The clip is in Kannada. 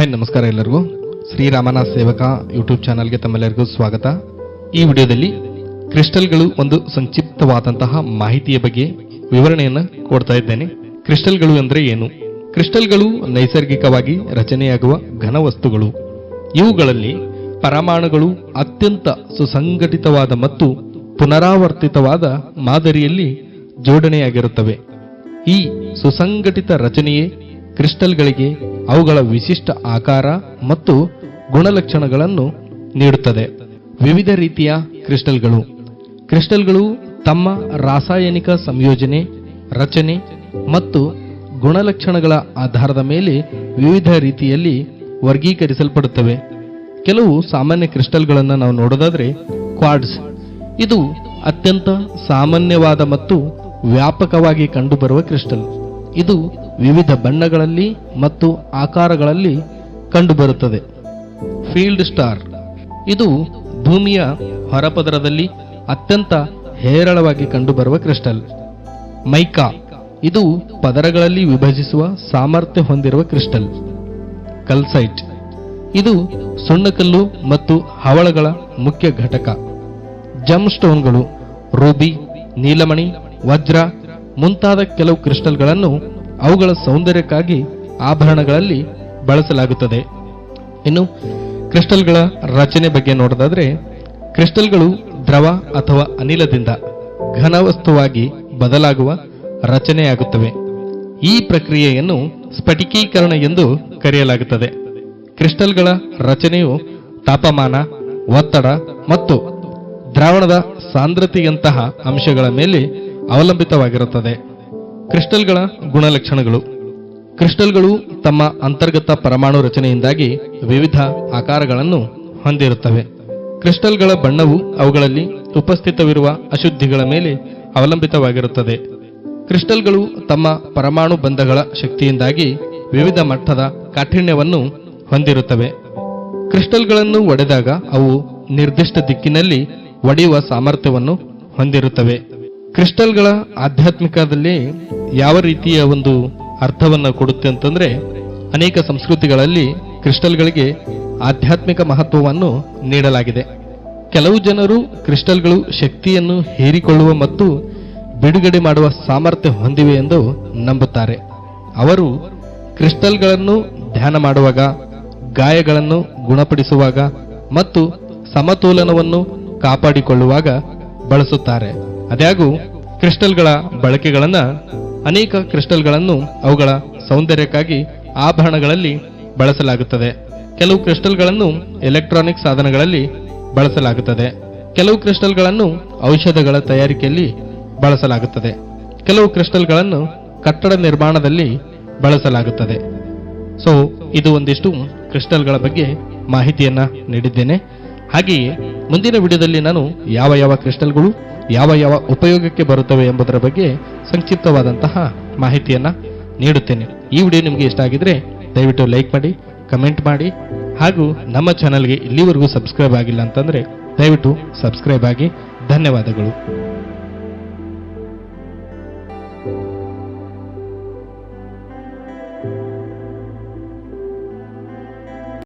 ಹಾಯ್, ನಮಸ್ಕಾರ ಎಲ್ಲರಿಗೂ. ಶ್ರೀರಾಮನ ಸೇವಕ ಯೂಟ್ಯೂಬ್ ಚಾನಲ್ಗೆ ತಮ್ಮೆಲ್ಲರಿಗೂ ಸ್ವಾಗತ. ಈ ವಿಡಿಯೋದಲ್ಲಿ ಕ್ರಿಸ್ಟಲ್ಗಳು ಒಂದು ಸಂಕ್ಷಿಪ್ತವಾದಂತಹ ಮಾಹಿತಿಯ ಬಗ್ಗೆ ವಿವರಣೆಯನ್ನು ಕೊಡ್ತಾ ಇದ್ದೇನೆ. ಕ್ರಿಸ್ಟಲ್ಗಳು ಅಂದ್ರೆ ಏನು? ಕ್ರಿಸ್ಟಲ್ಗಳು ನೈಸರ್ಗಿಕವಾಗಿ ರಚನೆಯಾಗುವ ಘನವಸ್ತುಗಳು. ಇವುಗಳಲ್ಲಿ ಪರಮಾಣುಗಳು ಅತ್ಯಂತ ಸುಸಂಘಟಿತವಾದ ಮತ್ತು ಪುನರಾವರ್ತಿತವಾದ ಮಾದರಿಯಲ್ಲಿ ಜೋಡಣೆಯಾಗಿರುತ್ತವೆ. ಈ ಸುಸಂಘಟಿತ ರಚನೆಯೇ ಕ್ರಿಸ್ಟಲ್ಗಳಿಗೆ ಅವುಗಳ ವಿಶಿಷ್ಟ ಆಕಾರ ಮತ್ತು ಗುಣಲಕ್ಷಣಗಳನ್ನು ನೀಡುತ್ತದೆ. ವಿವಿಧ ರೀತಿಯ ಕ್ರಿಸ್ಟಲ್ಗಳು. ಕ್ರಿಸ್ಟಲ್ಗಳು ತಮ್ಮ ರಾಸಾಯನಿಕ ಸಂಯೋಜನೆ, ರಚನೆ ಮತ್ತು ಗುಣಲಕ್ಷಣಗಳ ಆಧಾರದ ಮೇಲೆ ವಿವಿಧ ರೀತಿಯಲ್ಲಿ ವರ್ಗೀಕರಿಸಲ್ಪಡುತ್ತವೆ. ಕೆಲವು ಸಾಮಾನ್ಯ ಕ್ರಿಸ್ಟಲ್ಗಳನ್ನು ನಾವು ನೋಡೋದಾದ್ರೆ ಕ್ವಾಡ್ಸ್. ಇದು ಅತ್ಯಂತ ಸಾಮಾನ್ಯವಾದ ಮತ್ತು ವ್ಯಾಪಕವಾಗಿ ಕಂಡುಬರುವ ಕ್ರಿಸ್ಟಲ್. ಇದು ವಿವಿಧ ಬಣ್ಣಗಳಲ್ಲಿ ಮತ್ತು ಆಕಾರಗಳಲ್ಲಿ ಕಂಡುಬರುತ್ತದೆ. Feldspar. ಇದು ಭೂಮಿಯ ಹೊರಪದರದಲ್ಲಿ ಅತ್ಯಂತ ಹೇರಳವಾಗಿ ಕಂಡುಬರುವ ಕ್ರಿಸ್ಟಲ್. ಮೈಕಾ. ಇದು ಪದರಗಳಲ್ಲಿ ವಿಭಜಿಸುವ ಸಾಮರ್ಥ್ಯ ಹೊಂದಿರುವ ಕ್ರಿಸ್ಟಲ್. ಕಲ್ಸೈಟ್. ಇದು ಸುಣ್ಣಕಲ್ಲು ಮತ್ತು ಹವಳಗಳ ಮುಖ್ಯ ಘಟಕ. ಜಮ್ ಸ್ಟೋನ್ಗಳು ರೂಬಿ, ನೀಲಮಣಿ, ವಜ್ರ ಮುಂತಾದ ಕೆಲವು ಕ್ರಿಸ್ಟಲ್ಗಳನ್ನು ಅವುಗಳ ಸೌಂದರ್ಯಕ್ಕಾಗಿ ಆಭರಣಗಳಲ್ಲಿ ಬಳಸಲಾಗುತ್ತದೆ. ಇನ್ನು ಕ್ರಿಸ್ಟಲ್ಗಳ ರಚನೆ ಬಗ್ಗೆ ನೋಡೋದಾದ್ರೆ, ಕ್ರಿಸ್ಟಲ್ಗಳು ದ್ರವ ಅಥವಾ ಅನಿಲದಿಂದ ಘನವಸ್ತುವಾಗಿ ಬದಲಾಗುವ ರಚನೆಯಾಗುತ್ತವೆ. ಈ ಪ್ರಕ್ರಿಯೆಯನ್ನು ಸ್ಫಟಿಕೀಕರಣ ಎಂದು ಕರೆಯಲಾಗುತ್ತದೆ. ಕ್ರಿಸ್ಟಲ್ಗಳ ರಚನೆಯು ತಾಪಮಾನ, ಒತ್ತಡ ಮತ್ತು ದ್ರಾವಣದ ಸಾಂದ್ರತೆಯಂತಹ ಅಂಶಗಳ ಮೇಲೆ ಅವಲಂಬಿತವಾಗಿರುತ್ತದೆ. ಕ್ರಿಸ್ಟಲ್ಗಳ ಗುಣಲಕ್ಷಣಗಳು. ಕ್ರಿಸ್ಟಲ್ಗಳು ತಮ್ಮ ಅಂತರ್ಗತ ಪರಮಾಣು ರಚನೆಯಿಂದಾಗಿ ವಿವಿಧ ಆಕಾರಗಳನ್ನು ಹೊಂದಿರುತ್ತವೆ. ಕ್ರಿಸ್ಟಲ್ಗಳ ಬಣ್ಣವು ಅವುಗಳಲ್ಲಿ ಉಪಸ್ಥಿತವಿರುವ ಅಶುದ್ಧಿಗಳ ಮೇಲೆ ಅವಲಂಬಿತವಾಗಿರುತ್ತದೆ. ಕ್ರಿಸ್ಟಲ್ಗಳು ತಮ್ಮ ಪರಮಾಣು ಬಂಧಗಳ ಶಕ್ತಿಯಿಂದಾಗಿ ವಿವಿಧ ಮಟ್ಟದ ಕಾಠಿಣ್ಯವನ್ನು ಹೊಂದಿರುತ್ತವೆ. ಕ್ರಿಸ್ಟಲ್ಗಳನ್ನು ಒಡೆದಾಗ ಅವು ನಿರ್ದಿಷ್ಟ ದಿಕ್ಕಿನಲ್ಲಿ ಒಡೆಯುವ ಸಾಮರ್ಥ್ಯವನ್ನು ಹೊಂದಿರುತ್ತವೆ. ಕ್ರಿಸ್ಟಲ್ಗಳ ಆಧ್ಯಾತ್ಮಿಕದಲ್ಲಿ ಯಾವ ರೀತಿಯ ಒಂದು ಅರ್ಥವನ್ನು ಕೊಡುತ್ತೆ ಅಂತಂದ್ರೆ, ಅನೇಕ ಸಂಸ್ಕೃತಿಗಳಲ್ಲಿ ಕ್ರಿಸ್ಟಲ್ಗಳಿಗೆ ಆಧ್ಯಾತ್ಮಿಕ ಮಹತ್ವವನ್ನು ನೀಡಲಾಗಿದೆ. ಕೆಲವು ಜನರು ಕ್ರಿಸ್ಟಲ್ಗಳು ಶಕ್ತಿಯನ್ನು ಹೀರಿಕೊಳ್ಳುವ ಮತ್ತು ಬಿಡುಗಡೆ ಮಾಡುವ ಸಾಮರ್ಥ್ಯ ಹೊಂದಿವೆ ಎಂದು ನಂಬುತ್ತಾರೆ. ಅವರು ಕ್ರಿಸ್ಟಲ್ಗಳನ್ನು ಧ್ಯಾನ ಮಾಡುವಾಗ, ಗಾಯಗಳನ್ನು ಗುಣಪಡಿಸುವಾಗ ಮತ್ತು ಸಮತೋಲನವನ್ನು ಕಾಪಾಡಿಕೊಳ್ಳುವಾಗ ಬಳಸುತ್ತಾರೆ. ಅದ್ಯಾಗೂ ಕ್ರಿಸ್ಟಲ್ಗಳ ಬಳಕೆಗಳನ್ನ ಅನೇಕ ಕ್ರಿಸ್ಟಲ್ಗಳನ್ನು ಅವುಗಳ ಸೌಂದರ್ಯಕ್ಕಾಗಿ ಆಭರಣಗಳಲ್ಲಿ ಬಳಸಲಾಗುತ್ತದೆ. ಕೆಲವು ಕ್ರಿಸ್ಟಲ್ಗಳನ್ನು ಎಲೆಕ್ಟ್ರಾನಿಕ್ ಸಾಧನಗಳಲ್ಲಿ ಬಳಸಲಾಗುತ್ತದೆ. ಕೆಲವು ಕ್ರಿಸ್ಟಲ್ಗಳನ್ನು ಔಷಧಗಳ ತಯಾರಿಕೆಯಲ್ಲಿ ಬಳಸಲಾಗುತ್ತದೆ. ಕೆಲವು ಕ್ರಿಸ್ಟಲ್ಗಳನ್ನು ಕಟ್ಟಡ ನಿರ್ಮಾಣದಲ್ಲಿ ಬಳಸಲಾಗುತ್ತದೆ. ಸೊ ಇದು ಒಂದಿಷ್ಟು ಕ್ರಿಸ್ಟಲ್ಗಳ ಬಗ್ಗೆ ಮಾಹಿತಿಯನ್ನ ನೀಡಿದ್ದೇನೆ. ಹಾಗೆಯೇ ಮುಂದಿನ ವಿಡಿಯೋದಲ್ಲಿ ನಾನು ಯಾವ ಯಾವ ಕ್ರಿಸ್ಟಲ್ಗಳು ಯಾವ ಯಾವ ಉಪಯೋಗಕ್ಕೆ ಬರುತ್ತವೆ ಎಂಬುದರ ಬಗ್ಗೆ ಸಂಕ್ಷಿಪ್ತವಾದಂತಹ ಮಾಹಿತಿಯನ್ನು ನೀಡುತ್ತೇನೆ. ಈ ವಿಡಿಯೋ ನಿಮಗೆ ಇಷ್ಟ ಆಗಿದ್ರೆ ದಯವಿಟ್ಟು ಲೈಕ್ ಮಾಡಿ, ಕಮೆಂಟ್ ಮಾಡಿ, ಹಾಗೂ ನಮ್ಮ ಚಾನೆಲ್ಗೆ ಇಲ್ಲಿವರೆಗೂ ಸಬ್ಸ್ಕ್ರೈಬ್ ಆಗಿಲ್ಲ ಅಂತಂದ್ರೆ ದಯವಿಟ್ಟು ಸಬ್ಸ್ಕ್ರೈಬ್ ಆಗಿ. ಧನ್ಯವಾದಗಳು.